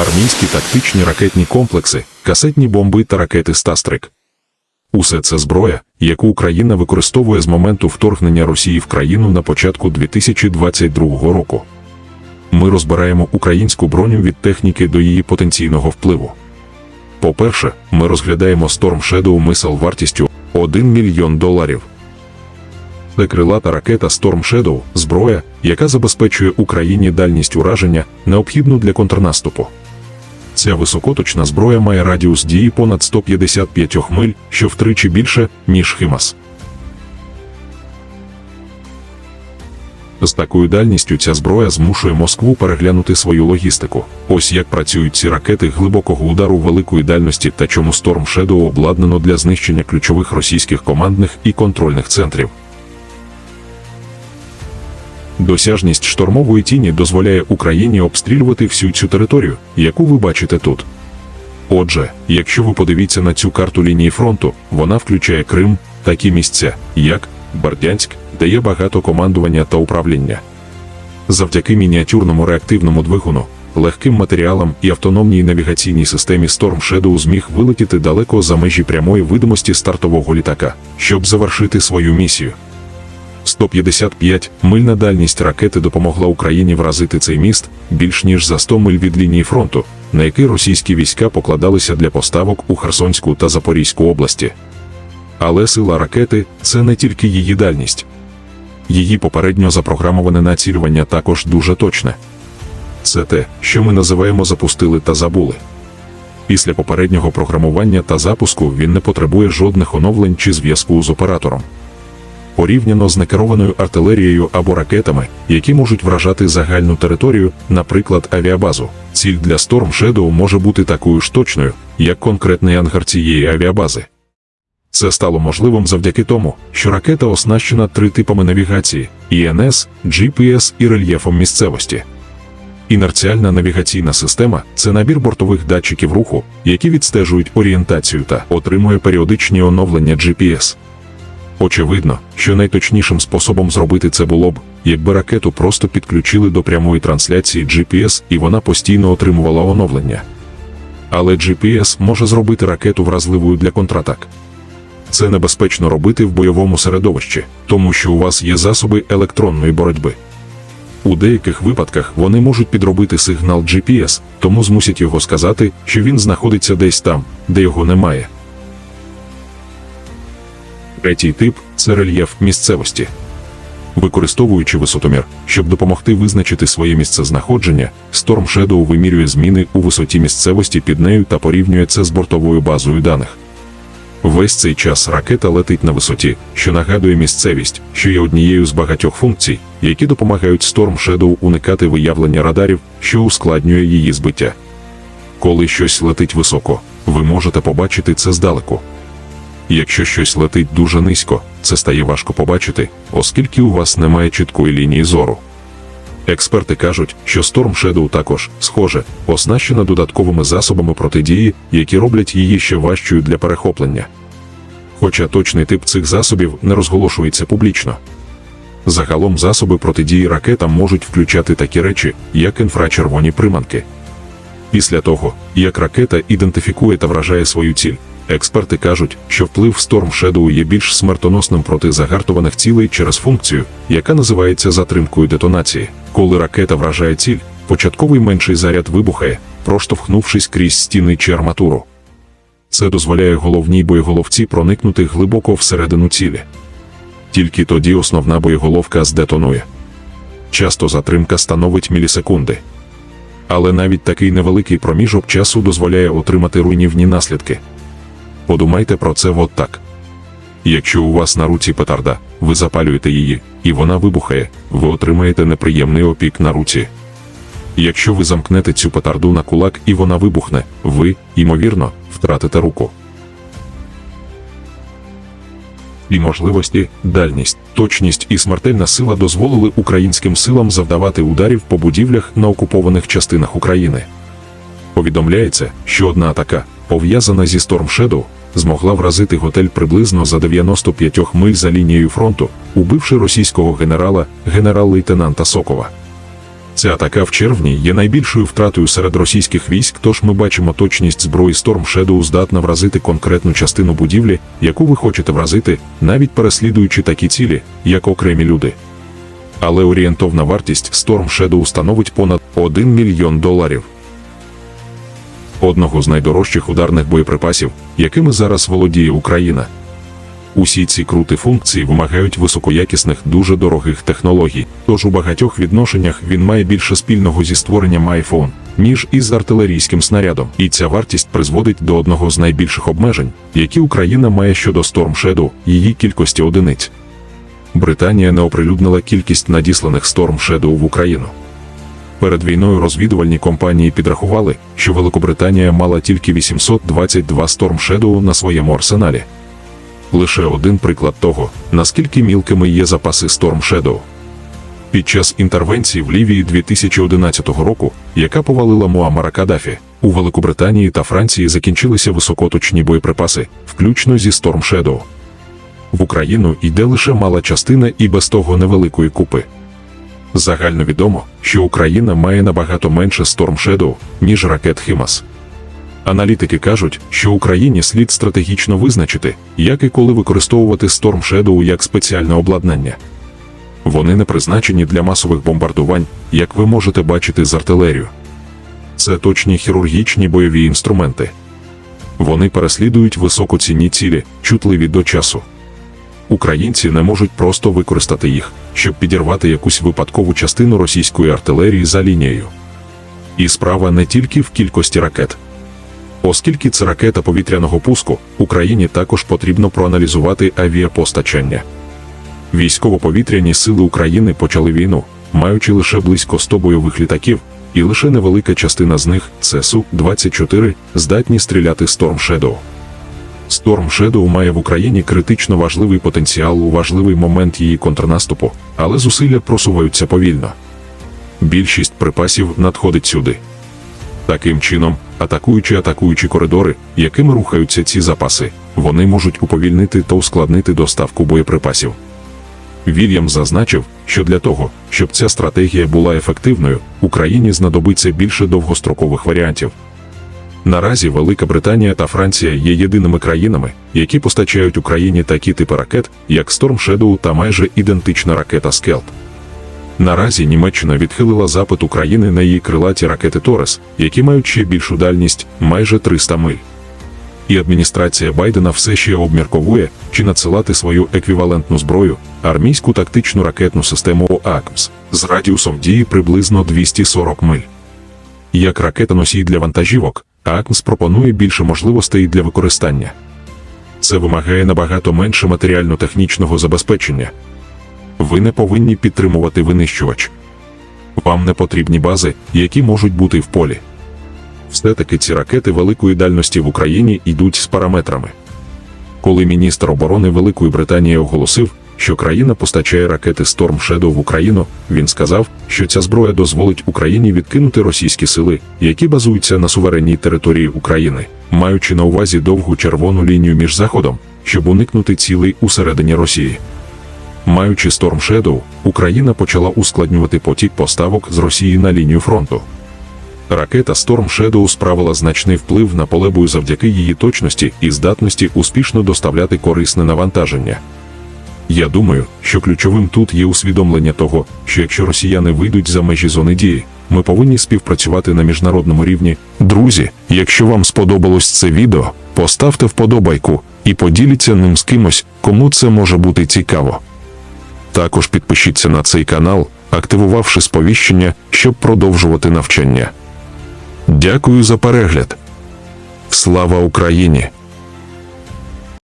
армійські тактичні ракетні комплекси, касетні бомби та ракети Стастрик. Усе це зброя, яку Україна використовує з моменту вторгнення Росії в країну на початку 2022 року. Ми розбираємо українську броню від техніки до її потенційного впливу. По-перше, ми розглядаємо Storm Shadow Missile вартістю 1 мільйон доларів. Це крилата ракета Storm Shadow – зброя, яка забезпечує Україні дальність ураження, необхідну для контрнаступу. Ця високоточна зброя має радіус дії понад 155 миль, що втричі більше, ніж Химас. З такою дальністю ця зброя змушує Москву переглянути свою логістику. Ось як працюють ці ракети глибокого удару великої дальності та чому Storm Shadow обладнано для знищення ключових російських командних і контрольних центрів. Досяжність штормової тіні дозволяє Україні обстрілювати всю цю територію, яку ви бачите тут. Отже, якщо ви подивіться на цю карту лінії фронту, вона включає Крим, такі місця, як Бердянськ, де є багато командування та управління. Завдяки мініатюрному реактивному двигуну, легким матеріалам і автономній навігаційній системі Storm Shadow зміг вилетіти далеко за межі прямої видимості стартового літака, щоб завершити свою місію. 155 мильна дальність ракети допомогла Україні вразити цей міст більш ніж за 100 миль від лінії фронту, на який російські війська покладалися для поставок у Херсонську та Запорізьку області. Але сила ракети це не тільки її дальність. Її попередньо запрограмоване націлювання також дуже точне. Це те, що ми називаємо запустили та забули. Після попереднього програмування та запуску він не потребує жодних оновлень чи зв'язку з оператором порівняно з некерованою артилерією або ракетами, які можуть вражати загальну територію, наприклад, авіабазу. Ціль для Storm Shadow може бути такою ж точною, як конкретний ангар цієї авіабази. Це стало можливим завдяки тому, що ракета оснащена три типами навігації: ІНС, GPS і рельєфом місцевості. Інерціальна навігаційна система це набір бортових датчиків руху, які відстежують орієнтацію та отримує періодичні оновлення GPS. Очевидно, що найточнішим способом зробити це було б, якби ракету просто підключили до прямої трансляції GPS і вона постійно отримувала оновлення. Але GPS може зробити ракету вразливою для контратак. Це небезпечно робити в бойовому середовищі, тому що у вас є засоби електронної боротьби. У деяких випадках вони можуть підробити сигнал GPS, тому змусять його сказати, що він знаходиться десь там, де його немає. Третій тип це рельєф місцевості. Використовуючи висотомір, щоб допомогти визначити своє місце знаходження, Storm Shadow вимірює зміни у висоті місцевості під нею та порівнює це з бортовою базою даних. Весь цей час ракета летить на висоті, що нагадує місцевість, що є однією з багатьох функцій, які допомагають Storm Shadow уникати виявлення радарів, що ускладнює її збиття. Коли щось летить високо, ви можете побачити це здалеку. Якщо щось летить дуже низько, це стає важко побачити, оскільки у вас немає чіткої лінії зору. Експерти кажуть, що Storm Shadow також, схоже, оснащена додатковими засобами протидії, які роблять її ще важчою для перехоплення. Хоча точний тип цих засобів не розголошується публічно. Загалом засоби протидії ракетам можуть включати такі речі, як інфрачервоні приманки. Після того, як ракета ідентифікує та вражає свою ціль, Експерти кажуть, що вплив Storm Shadow є більш смертоносним проти загартованих цілей через функцію, яка називається затримкою детонації. Коли ракета вражає ціль, початковий менший заряд вибухає, проштовхнувшись крізь стіни чи арматуру. Це дозволяє головній боєголовці проникнути глибоко всередину цілі. Тільки тоді основна боєголовка здетонує. Часто затримка становить мілісекунди. Але навіть такий невеликий проміжок часу дозволяє отримати руйнівні наслідки. Подумайте про це от так. Якщо у вас на руці петарда, ви запалюєте її, і вона вибухає, ви отримаєте неприємний опік на руці. Якщо ви замкнете цю петарду на кулак і вона вибухне, ви, ймовірно, втратите руку. І можливості, дальність, точність і смертельна сила дозволили українським силам завдавати ударів по будівлях на окупованих частинах України. Повідомляється, що одна атака, пов'язана зі Storm Shadow, змогла вразити готель приблизно за 95 миль за лінією фронту, убивши російського генерала, генерал-лейтенанта Сокова. Ця атака в червні є найбільшою втратою серед російських військ, тож ми бачимо точність зброї Storm Shadow здатна вразити конкретну частину будівлі, яку ви хочете вразити, навіть переслідуючи такі цілі, як окремі люди. Але орієнтовна вартість Storm Shadow становить понад 1 мільйон доларів. Одного з найдорожчих ударних боєприпасів, якими зараз володіє Україна. Усі ці крути функції вимагають високоякісних, дуже дорогих технологій. Тож у багатьох відношеннях він має більше спільного зі створенням iPhone, ніж із артилерійським снарядом. І ця вартість призводить до одного з найбільших обмежень, які Україна має щодо Storm Shadow, її кількості одиниць. Британія не оприлюднила кількість надісланих Storm Shadow в Україну. Перед війною розвідувальні компанії підрахували, що Великобританія мала тільки 822 Storm Shadow на своєму арсеналі. Лише один приклад того, наскільки мілкими є запаси Storm Shadow. Під час інтервенції в Лівії 2011 року, яка повалила Муаммара Каддафі, у Великобританії та Франції закінчилися високоточні боєприпаси, включно зі Storm Shadow. В Україну йде лише мала частина і без того невеликої купи. Загально відомо, що Україна має набагато менше Storm Shadow, ніж ракет Хімас. Аналітики кажуть, що Україні слід стратегічно визначити, як і коли використовувати Storm Shadow як спеціальне обладнання. Вони не призначені для масових бомбардувань, як ви можете бачити з артилерію. Це точні хірургічні бойові інструменти. Вони переслідують високоцінні цілі, чутливі до часу. Українці не можуть просто використати їх, щоб підірвати якусь випадкову частину російської артилерії за лінією. І справа не тільки в кількості ракет. Оскільки це ракета повітряного пуску, Україні також потрібно проаналізувати авіапостачання. Військово-повітряні сили України почали війну, маючи лише близько 100 бойових літаків, і лише невелика частина з них це Су-24, здатні стріляти Storm Shadow. Storm Shadow має в Україні критично важливий потенціал у важливий момент її контрнаступу, але зусилля просуваються повільно. Більшість припасів надходить сюди. Таким чином, атакуючи атакуючі коридори, якими рухаються ці запаси, вони можуть уповільнити та ускладнити доставку боєприпасів. Вільям зазначив, що для того, щоб ця стратегія була ефективною, Україні знадобиться більше довгострокових варіантів. Наразі Велика Британія та Франція є єдиними країнами, які постачають Україні такі типи ракет, як Storm Shadow та майже ідентична ракета Скелп. Наразі Німеччина відхилила запит України на її крилаті ракети Торес, які мають ще більшу дальність майже 300 миль. І адміністрація Байдена все ще обмірковує, чи надсилати свою еквівалентну зброю, армійську тактичну ракетну систему АКМС з радіусом дії приблизно 240 миль. Як ракета-носій для вантажівок, АКМС пропонує більше можливостей для використання. Це вимагає набагато менше матеріально-технічного забезпечення. Ви не повинні підтримувати винищувач. Вам не потрібні бази, які можуть бути в полі. Все-таки ці ракети великої дальності в Україні йдуть з параметрами. Коли міністр оборони Великої Британії оголосив, що країна постачає ракети Storm Shadow в Україну, він сказав, що ця зброя дозволить Україні відкинути російські сили, які базуються на суверенній території України, маючи на увазі довгу червону лінію між заходом, щоб уникнути цілей усередині Росії. Маючи Storm Shadow, Україна почала ускладнювати потік поставок з Росії на лінію фронту. Ракета Storm Shadow справила значний вплив на поле бою завдяки її точності і здатності успішно доставляти корисне навантаження. Я думаю, що ключовим тут є усвідомлення того, що якщо росіяни вийдуть за межі зони дії, ми повинні співпрацювати на міжнародному рівні. Друзі, якщо вам сподобалось це відео, поставте вподобайку і поділіться ним з кимось, кому це може бути цікаво. Також підпишіться на цей канал, активувавши сповіщення, щоб продовжувати навчання. Дякую за перегляд. Слава Україні!